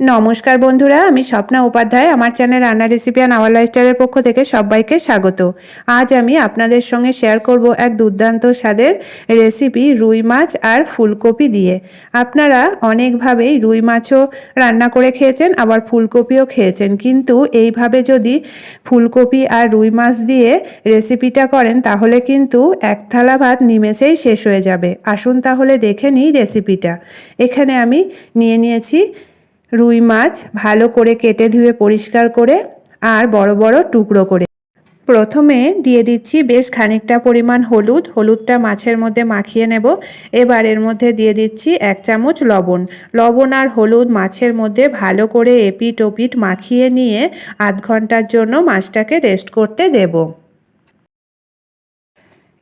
নমস্কার বন্ধুরা, আমি স্বপ্না উপাধ্যায়। আমার চ্যানেল রান্না রেসিপি অ্যান্ড আওয়ার লাইফস্টাইলের পক্ষ থেকে সবাইকে স্বাগত। আজ আমি আপনাদের সঙ্গে শেয়ার করব এক দুর্দান্ত স্বাদের রেসিপি রুই মাছ আর ফুলকপি দিয়ে। আপনারা অনেকভাবেই রুই মাছও রান্না করে খেয়েছেন, আবার ফুলকপিও খেয়েছেন। কিন্তু এইভাবে যদি ফুলকপি আর রুই মাছ দিয়ে রেসিপিটা করেন, তাহলে কিন্তু এক থালা ভাত নিমেষেই শেষ হয়ে যাবে। আসুন তাহলে দেখে নিই রেসিপিটা। এখানে আমি নিয়ে নিয়েছি রুই মাছ ভালো করে কেটে ধুয়ে পরিষ্কার করে আর বড় বড় টুকরো করে। প্রথমে দিয়ে দিচ্ছি বেশ খানিকটা পরিমাণ হলুদ। হলুদটা মাছের মধ্যে মাখিয়ে নেব। এবার এর মধ্যে দিয়ে দিচ্ছি এক চামচ লবণ। লবণ আর হলুদ মাছের মধ্যে ভালো করে এপিট ওপিট মাখিয়ে নিয়ে আধ ঘণ্টার জন্য মাছটাকে রেস্ট করতে দেবো।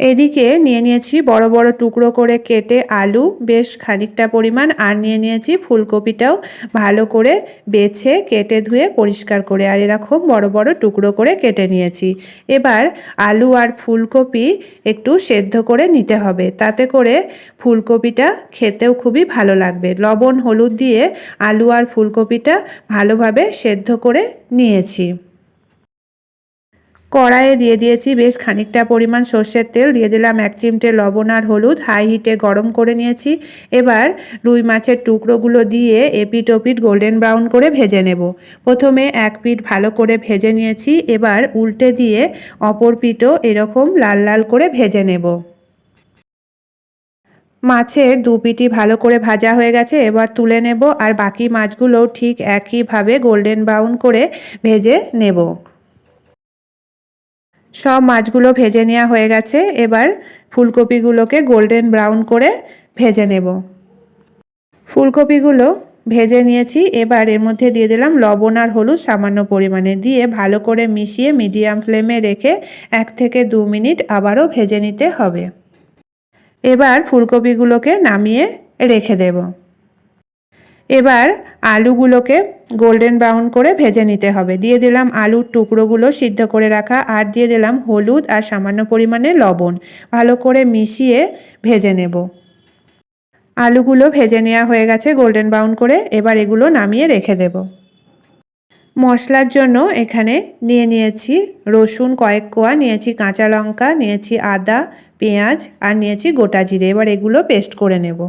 এদিকে নিয়ে নিয়েছি বড় বড় টুকরো করে কেটে আলু, বেশ খানিকটা পরিমাণ, আর নিয়ে নিয়েছি ফুলকপিটাও ভালো করে বেছে, কেটে ধুয়ে পরিষ্কার করে, আর এরকম বড় বড় টুকরো করে কেটে নিয়েছি। এবার আলু আর ফুলকপি একটু সেদ্ধ করে নিতে হবে, তাতে করে ফুলকপিটা খেতেও খুবই ভালো লাগবে। লবণ, হলুদ দিয়ে আলু আর ফুলকপিটা ভালোভাবে সেদ্ধ করে নিয়েছি। কড়াইয়ে দিয়ে দিয়েছি বেশ খানিকটা পরিমাণ সর্ষের তেল। দিয়ে দিলাম এক চিমটে লবণ আর হলুদ। হাই হিটে গরম করে নিয়েছি। এবার রুই মাছের টুকরোগুলো দিয়ে এপিট ওপিট গোল্ডেন ব্রাউন করে ভেজে নেব। প্রথমে এক পিঠ ভালো করে ভেজে নিয়েছি। এবার উল্টে দিয়ে অপর পিঠও এরকম লাল লাল করে ভেজে নেব। মাছের দু পিটি ভালো করে ভাজা হয়ে গেছে। এবার তুলে নেব। আর বাকি মাছগুলোও ঠিক একইভাবে গোল্ডেন ব্রাউন করে ভেজে নেব। সব মাছগুলো ভেজে নেওয়া হয়ে গেছে। এবার ফুলকপিগুলোকে গোল্ডেন ব্রাউন করে ভেজে নেব। ফুলকপিগুলো ভেজে নিয়েছি। এবার এর মধ্যে দিয়ে দিলাম লবণ আর হলুদ সামান্য পরিমাণে দিয়ে ভালো করে মিশিয়ে মিডিয়াম ফ্লেমে রেখে এক থেকে দু মিনিট আবারও ভেজে নিতে হবে। এবার ফুলকপিগুলোকে নামিয়ে রেখে দেব। এবার আলুগুলোকে গোল্ডেন ব্রাউন করে ভেজে নিতে হবে। দিয়ে দিলাম আলুর টুকরোগুলো সিদ্ধ করে রাখা আর দিয়ে দিলাম হলুদ আর সামান্য পরিমাণে লবণ। ভালো করে মিশিয়ে ভেজে নেব। আলুগুলো ভেজে নেওয়া হয়ে গেছে গোল্ডেন ব্রাউন করে। এবার এগুলো নামিয়ে রেখে দেব। মশলার জন্য এখানে নিয়ে নিয়েছি রসুন, কয়েক কোয়া, নিয়েছি কাঁচা লঙ্কা, নিয়েছি আদা, পেঁয়াজ আর নিয়েছি গোটা জিরে। এবার এগুলো পেস্ট করে নেব।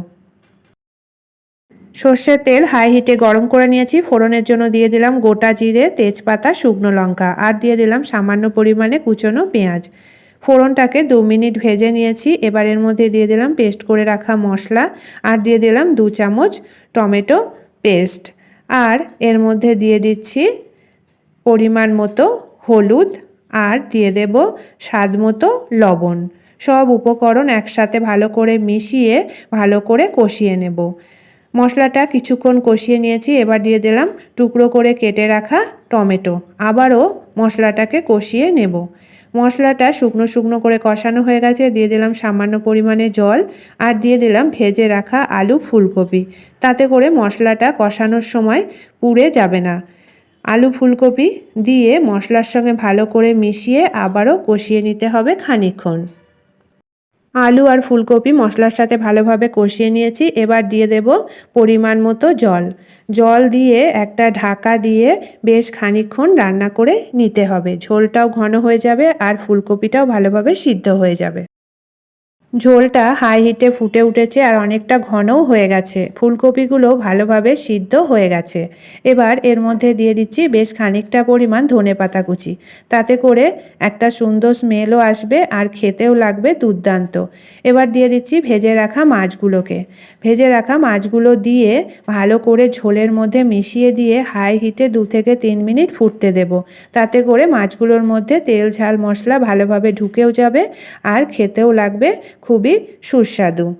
সর্ষের তেল হাই হিটে গরম করে নিয়েছি। ফোড়নের জন্য দিয়ে দিলাম গোটা জিরে, তেজপাতা, শুকনো লঙ্কা আর দিয়ে দিলাম সামান্য পরিমাণে কুচনো পেঁয়াজ। ফোড়নটাকে দু মিনিট ভেজে নিয়েছি। এবার এর মধ্যে দিয়ে দিলাম পেস্ট করে রাখা মশলা আর দিয়ে দিলাম দু চামচ টমেটো পেস্ট। আর এর মধ্যে দিয়ে দিচ্ছি পরিমাণ মতো হলুদ আর দিয়ে দেব স্বাদ মতো লবণ। সব উপকরণ একসাথে ভালো করে মিশিয়ে ভালো করে কষিয়ে নেব। মশলাটা কিছুক্ষণ কষিয়ে নিয়েছি, এবার দিয়ে দিলাম টুকরো করে কেটে রাখা টমেটো। আবারও মশলাটাকে কষিয়ে নেব। মশলাটা শুকনো শুকনো করে কষানো হয়ে গেছে, দিয়ে দিলাম সামান্য পরিমাণে জল আর দিয়ে দিলাম ভেজে রাখা আলু ফুলকপি। তাতে করে মশলাটা কষানোর সময় পুড়ে যাবে না। আলু ফুলকপি দিয়ে মশলার সঙ্গে ভালো করে মিশিয়ে আবারও কষিয়ে নিতে হবে খানিক্ষণ আলু আর ফুলকপি মশলার সাথে ভালোভাবে কষিয়ে নিয়েছি। এবার দিয়ে দেব পরিমাণ মতো জল। জল দিয়ে একটা ঢাকা দিয়ে বেশ খানিক্ষণ রান্না করে নিতে হবে। ঝোলটাও ঘন হয়ে যাবে আর ফুলকপিটাও ভালোভাবে সিদ্ধ হয়ে যাবে। ঝোলটা হাই হিটে ফুটে উঠেছে আর অনেকটা ঘনও হয়ে গেছে। ফুলকপিগুলো ভালোভাবে সিদ্ধ হয়ে গেছে। এবার এর মধ্যে দিয়ে দিচ্ছি বেশ খানিকটা পরিমাণ ধনে পাতা কুচি। তাতে করে একটা সুন্দর স্মেলও আসবে আর খেতেও লাগবে দুর্দান্ত। এবার দিয়ে দিচ্ছি ভেজে রাখা মাছগুলোকে। ভেজে রাখা মাছগুলো দিয়ে ভালো করে ঝোলের মধ্যে মিশিয়ে দিয়ে হাই হিটে দু থেকে তিন মিনিট ফুটতে দেব। তাতে করে মাছগুলোর মধ্যে তেল, ঝাল, মশলা ভালোভাবে ঢুকেও যাবে আর খেতেও লাগবে খুবই সুস্বাদু।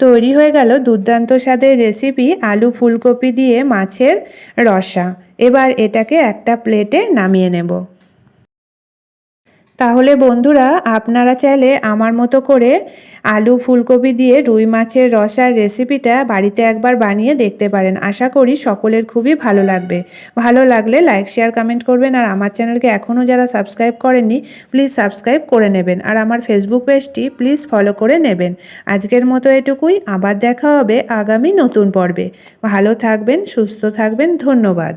তৈরি হয়ে গেল দুর্দান্ত স্বাদের রেসিপি আলু ফুলকপি দিয়ে মাছের রসা। এবার এটাকে একটা প্লেটে নামিয়ে নেব। তাহলে বন্ধুরা, আপনারা চাইলে আমার মতো করে আলু ফুলকপি দিয়ে রুই মাছের রসার রেসিপিটা বাড়িতে একবার বানিয়ে দেখতে পারেন। আশা করি সকলের খুবই ভালো লাগবে। ভালো লাগলে লাইক, শেয়ার, কমেন্ট করবেন আর আমার চ্যানেলকে এখনও যারা সাবস্ক্রাইব করেননি, প্লিজ সাবস্ক্রাইব করে নেবেন। আর আমার ফেসবুক পেজটি প্লিজ ফলো করে নেবেন। আজকের মতো এটুকুই, আবার দেখা হবে আগামী নতুন পর্বে। ভালো থাকবেন, সুস্থ থাকবেন, ধন্যবাদ।